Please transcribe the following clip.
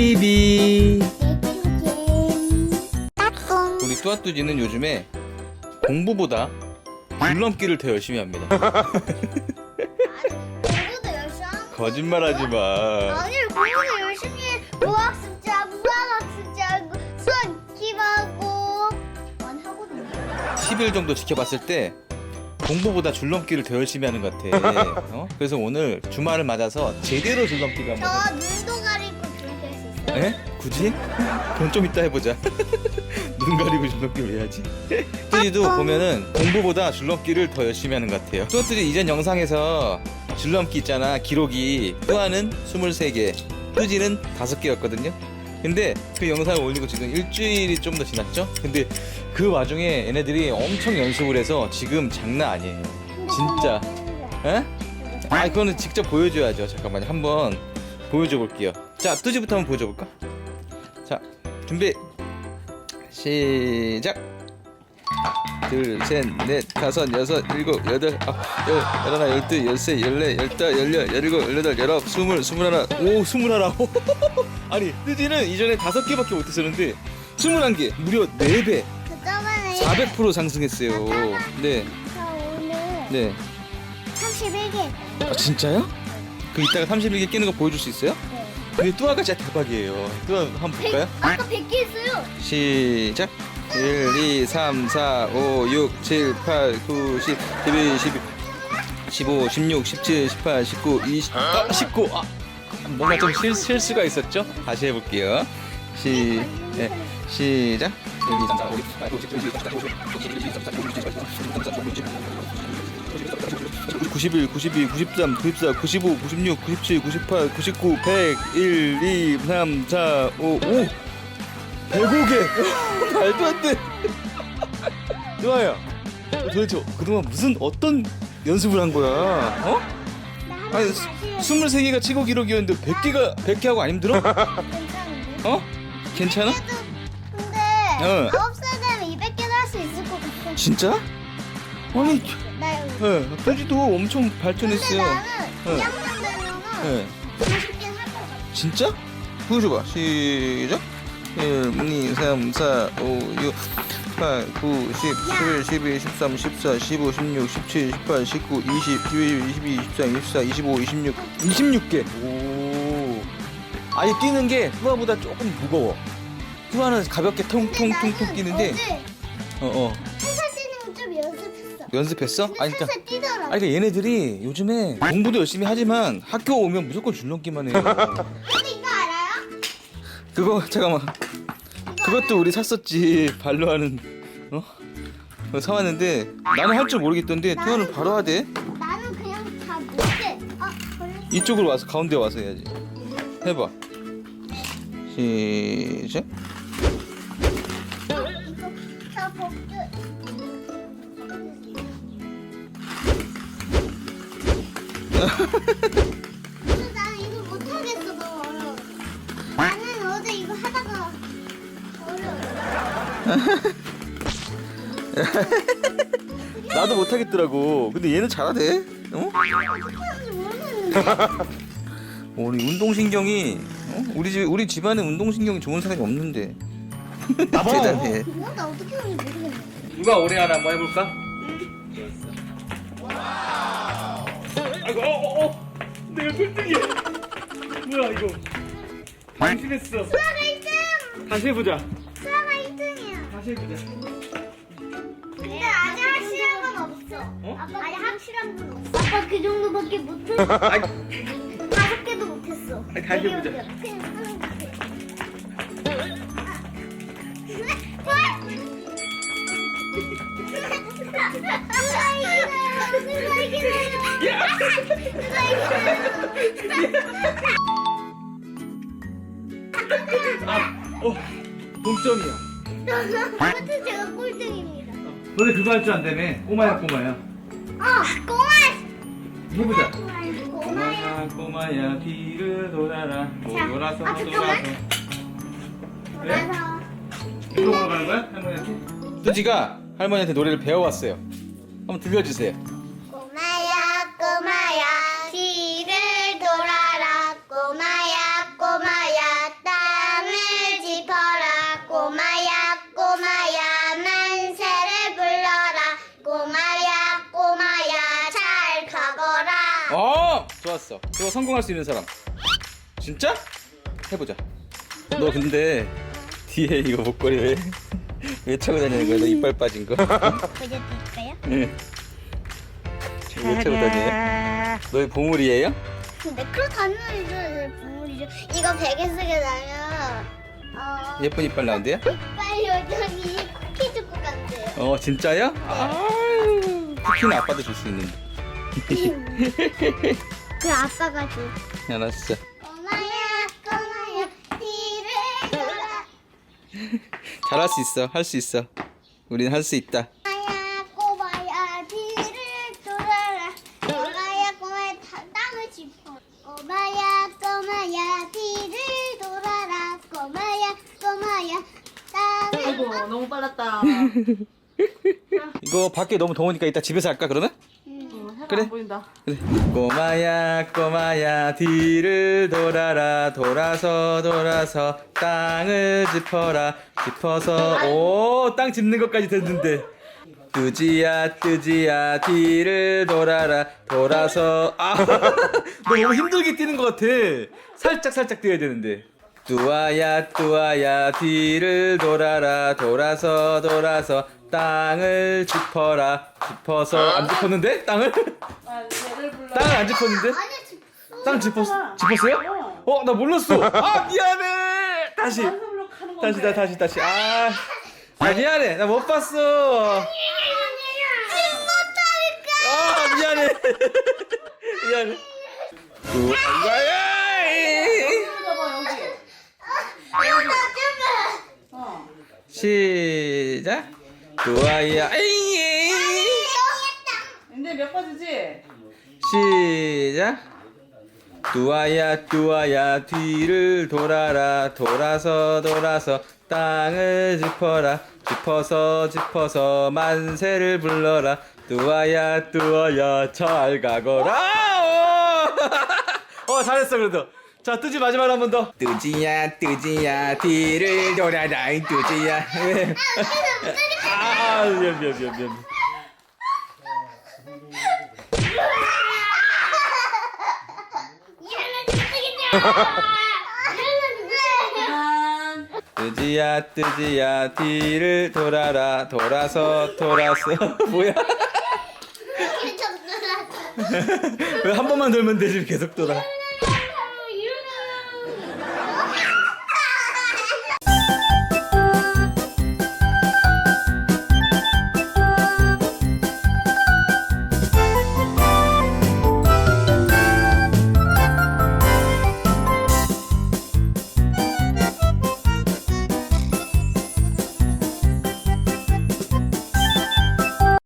TV 따꿍. 우리 뚜아뚜지는 요즘에 공부보다 줄넘기를 더 열심히 합니다 공부도 열심히 하고. 거짓말하지 마 아니 공부도 열심히 해. 무학 숙제하고 수학 숙제하고 수학 기하고 많이 하거든요. 10일 정도 지켜봤을 때 공부보다 줄넘기를 더 열심히 하는 것 같아 어? 그래서 오늘 주말을 맞아서 제대로 줄넘기가 저 한번 눈도. 에? 굳이? 그건 좀 이따 해보자. 눈 가리고 줄넘기를 해야지. 뚜지도 보면은 공부보다 줄넘기를 더 열심히 하는 것 같아요. 뚜뚜지 이전 영상에서 줄넘기 있잖아 기록이. 뚜아는 23개. 뚜지는 5개였거든요. 근데 그 영상을 올리고 지금 일주일이 좀 더 지났죠? 근데 그 와중에 얘네들이 엄청 연습을 해서 지금 장난 아니에요. 진짜. 에? 아 그거는 직접 보여줘야죠. 잠깐만요. 한번 보여줘 볼게요 자 뚜지부터 한번 보여줘 볼까? 자 준비 시작 둘, 셋, 넷, 다섯, 여섯, 일곱, 여덟, 아홉, 열, 열하나, 열둘, 열세, 열네, 열다, 열여, 열일곱, 열여덟, 열아홉, 스물, 스물하나, 오, 스물하나. 아니, 뜨지는 이전에 다섯 개밖에 못 했었는데 스물한 개, 무려 네 배, 그동안에 400% 상승했어요. 네, 저 오늘 네. 31개. 아, 진짜요? 그 이따가 31개 깨는 거 보여줄 수 있어요? 네. 근데 뚜아가 진짜 대박이에요. 뚜아 한번 볼까요? 아까 100개 했어요. 시작 1, 2, 3, 4, 5, 6, 7, 8, 9, 10, 11, 12 15, 16, 17, 18, 19, 20 아, 19 아, 뭔가 좀 실, 실수가 있었죠? 다시 해볼게요 시, 네, 시작 1, 2, 3, 4, 5, 6, 7, 8, 9, 10, 11, 12, 13, 14, 15, 16, 17, 18, 19, 20, 21, 22, 23, 24, 95, 96, 97, 98, 99, 100, 1, 2, 3, 4, 5, 5 105개 말도 안 돼 누아야 도대체 그동안 무슨 어떤 연습을 한 거야 어? 아니 수- 23개가 최고 기록이었는데 100개가 100개 하고 안 힘들어? 괜찮은데? 어? 괜찮아? 근데 어. 9살 되면 200개도 할수 있을 것 같아. 진짜? 아니 나 여기. 예, 토지도 엄청 근데 발전했어요 나는 어. 2학년 되면은 예. 40개는 할것 같아. 진짜? 보여줘봐 시작 1, 2, 3, 4, 5, 6 8, 9, 10, 11, 12, 13, 14, 15, 16, 17, 18, 19, 20, 21, 22, 23, 24, 25, 26 26개 오 아니 뛰는 게 뚜아보다 조금 무거워 뚜아는 가볍게 통통통통 뛰는데 어제 어어 거좀 연습했어. 아니 그러니까 살살 뛰더라. 아니 그러니까 얘네들이 요즘에 공부도 열심히 하지만 학교 오면 무조건 줄넘기만 해요 근데 이거 알아요? 그거 잠깐만 그것도 우리 샀었지 발로 하는 어? 그거 사왔는데 나는 할 줄 모르겠던데 투어는 바로 하대 나는 그냥 다 못해. 아, 걸렸어. 이쪽으로 와서 가운데 와서 해야지 해봐 시작 이거 저복 근데 나는 이거 못하겠어. 너무 어려워. 나는 어제 이거 하다가 어려워. 나도 못하겠더라고 근데 얘는 잘하대 어? 어떻게 하는지 모르겠는데. 우리 운동신경이 어? 우리 집 우리 집안에 운동신경이 좋은 사람이 없는데 대단해 이거 나 어떻게 하는지 모르겠네. 누가 오래 하나 한번 해볼까? 아이 고 어어 어, 내가 꼴등이야 뭐야 이거 방심했어 수아가 1등! 다시 해보자 수아가 1등이야. 다시 해보자 근데 아직 확실한 건 없어. 어? 아빠 아직 확실한 건 없어. 아빠 그 정도밖에 못해. 아이 다섯 개도 못했어. 아니, 다시 해보자. 그냥 이기나요? 어 동점이야 아무튼 제가 꼴등입니다. 너네 그거 할 줄 안다며 꼬마야 꼬마야 어, 꼬마! 해보자 꼬마야. 꼬마야 꼬마야 뒤를 돌아라 자, 돌아서 아, 잠깐만. 돌아서 돌아서. 이거 보러 가는 거야? 할머니한테? 뚜지가 할머니한테 노래를 배워왔어요 한번 들려주세요 좋았어. 그거 성공할 수 있는 사람. 진짜? 해보자. 너 근데 뒤에 이거 목걸이 왜, 왜 차고 다니는 거야? 너 이빨 빠진 거? 보여드릴까요? 응. 왜 차고 다니냐? 너의 보물이에요? 근데 그렇다면 이제 보물이죠. 이거 베개 속에 나면 어, 예쁜 이빨 나온대요? 이빨 요정이 쿠키 줄것 같아요. 어 진짜요? 아유 쿠키는 아빠도 줄 수 있는데 그 아빠가 줘. 알았어. 꼬마야 꼬마야 뒤를 돌아. 잘할 수 있어 할 수 있어. 우린 할 수 있다. 꼬마야 꼬마야 뒤를 돌아라. 꼬마야 꼬마야 다- 땅을 짚어. 꼬마야 꼬마야 뒤를 돌아라. 꼬마야 꼬마야 땅을 아이고 너무 빨랐다. 이거 밖에 너무 더우니까 이따 집에서 할까 그러면? 그래. 안 보인다. 그래. 꼬마야 꼬마야 뒤를 돌아라. 돌아서 돌아서 땅을 짚어라. 짚어서 오 땅 짚는 것까지 됐는데. 뜨지야 뜨지야 뒤를 돌아라. 돌아서 아너 너무 힘들게 뛰는 것 같아. 살짝 살짝 뛰어야 되는데. 뚜아야 뚜아야 뒤를 돌아라. 돌아서 돌아서 땅을 짚어라 짚어서 안 짚었는데 땅을 아, 얘를 불러. 땅을 안 짚었는데 아니 땅 짚었 짚었어요? 어 나 몰랐어 아 미안해 다시 한숨으로 가는 건데. 다시 나 다시 다시 아, 아 미안해 나 못 봤어 아 미안해 미안해 여기. 이거 다 어. 시작 뚜아야 에이. 이제 몇 가지지? 시작. 뚜아야 뚜아야 뒤를 돌아라. 돌아서 돌아서 땅을 짚어라. 짚어서 짚어서 만세를 불러라. 뚜아야 뚜아야 잘 가거라. 어, 어 잘했어 그래도 자 뜨지 마지막으로 한번 더. 뜨지야 뜨지야 뒤를 돌아라 뜨지야. 왜? 아 미안 미안 미안 미안. 얘는 왜 짠. 뜨지야 뜨지야 뒤를 돌아라 돌아서 돌아서. 뭐야? 계속 놀았어 왜한 번만 돌면 되지 계속 돌아